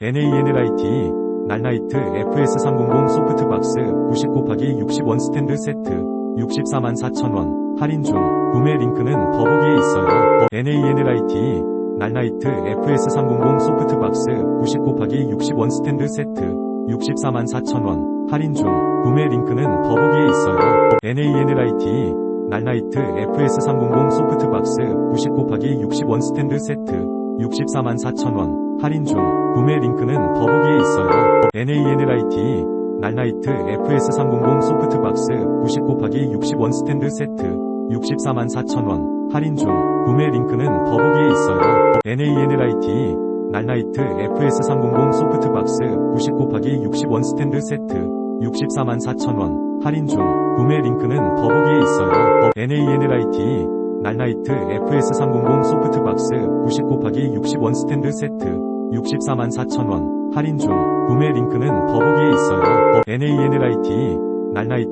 NANLIT 날라이트 FS300 소프트박스 90 곱하기 60원 스탠드 세트 64만 4천원 할인 중 구매 링크는 더보기에 있어요. NANLIT 날라이트 FS300 소프트박스 90 곱하기 60원 스탠드 세트 64만 4천원 할인 중 구매 링크는 더보기에 있어요. NANLIT 날라이트 FS300 소프트박스 90 곱하기 60원 스탠드 세트 64만 4천원 할인 중 구매 링크는 더보기에 있어요. NANLIT 날라이트 FS300 소프트박스 90 곱하기 60원 스탠드 세트 64만 4천원 할인 중 구매 링크는 더보기에 있어요. NANLIT 날라이트 FS300 소프트박스 90 곱하기 60원 스탠드 세트 64만 4천원 할인 중 구매 링크는 더보기에 있어요. NANLIT 날라이트 FS300 소프트박스 90 곱하기 60원 스탠드 세트 64만 4천원 할인 중 구매 링크는 더보기에 있어요. NANLIT 날라이트